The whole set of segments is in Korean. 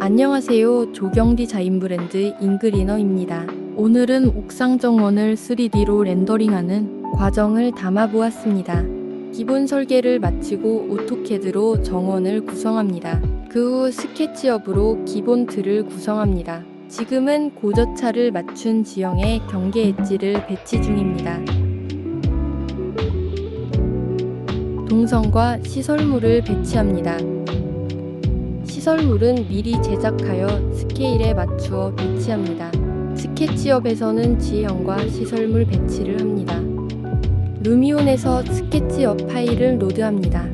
안녕하세요. 조경 디 자인 브랜드 인그리너입니다. 오늘은 옥상 정원을 3D로 렌더링하는 과정을 담아 보았습니다. 기본 설계를 마치고 오토캐드로 정원을 구성합니다. 그 후 스케치업으로 기본 틀을 구성합니다. 지금은 고저차를 맞춘 지형에 경계 엣지를 배치 중입니다. 동선과 시설물을 배치합니다. 시설물은 미리 제작하여 스케일에 맞추어 배치합니다. 스케치업에서는 지형과 시설물 배치를 합니다. 루미온에서 스케치업 파일을 로드합니다.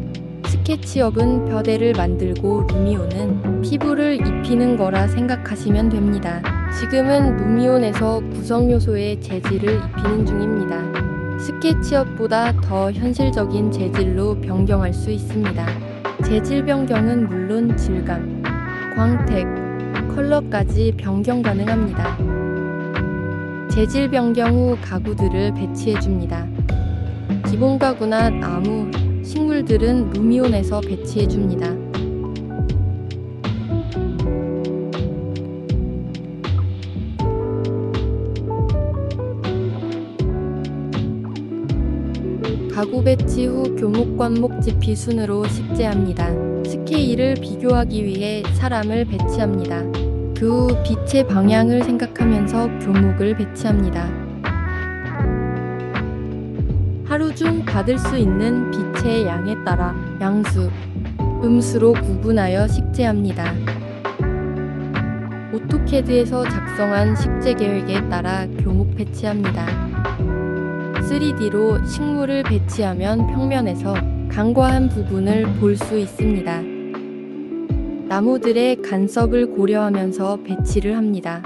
스케치업은 벼대를 만들고 루미온은 피부를 입히는 거라 생각하시면 됩니다. 지금은 루미온에서 구성 요소의 재질을 입히는 중입니다. 스케치업보다 더 현실적인 재질로 변경할 수 있습니다. 재질 변경은 물론 질감, 광택, 컬러까지 변경 가능합니다. 재질 변경 후 가구들을 배치해 줍니다. 기본 가구나 나무, 식물들은 루미온에서 배치해 줍니다. 가구 배치 후 교목 관목 지피 순으로 식재합니다. 스케일을 비교하기 위해 사람을 배치합니다. 그 후 빛의 방향을 생각하면서 교목을 배치합니다. 하루 중 받을 수 있는 빛의 양에 따라 양수, 음수로 구분하여 식재합니다. 오토캐드에서 작성한 식재 계획에 따라 교목 배치합니다. 3D로 식물을 배치하면 평면에서 간과한 부분을 볼 수 있습니다. 나무들의 간섭을 고려하면서 배치를 합니다.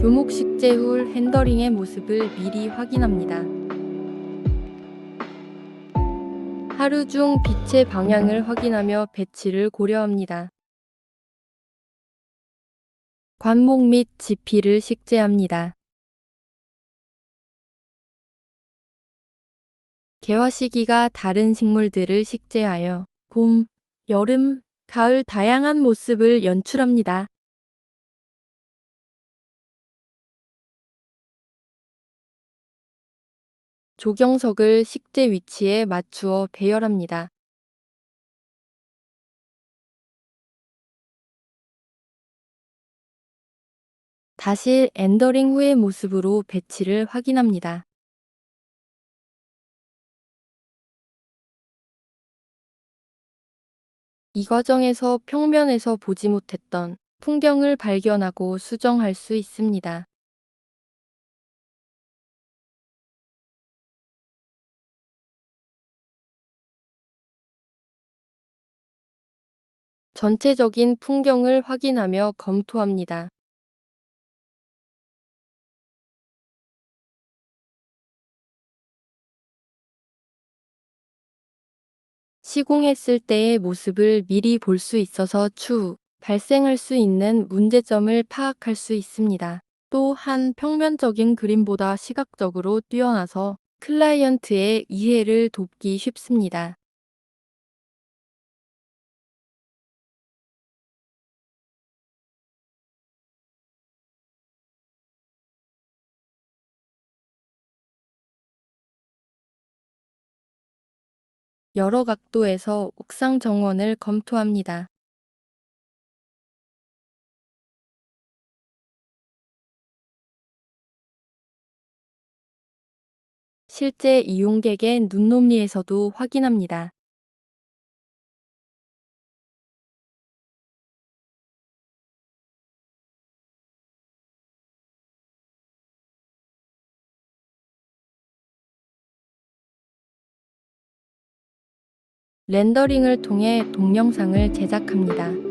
교목 식재 후 핸더링의 모습을 미리 확인합니다. 하루 중 빛의 방향을 확인하며 배치를 고려합니다. 관목 및 지피를 식재합니다. 개화 시기가 다른 식물들을 식재하여 봄, 여름, 가을 다양한 모습을 연출합니다. 조경석을 식재 위치에 맞추어 배열합니다. 다시 엔더링 후의 모습으로 배치를 확인합니다. 이 과정에서 평면에서 보지 못했던 풍경을 발견하고 수정할 수 있습니다. 전체적인 풍경을 확인하며 검토합니다. 시공했을 때의 모습을 미리 볼 수 있어서 추후 발생할 수 있는 문제점을 파악할 수 있습니다. 또한 평면적인 그림보다 시각적으로 뛰어나서 클라이언트의 이해를 돕기 쉽습니다. 여러 각도에서 옥상 정원을 검토합니다. 실제 이용객의 눈높이에서도 확인합니다. 렌더링을 통해 동영상을 제작합니다.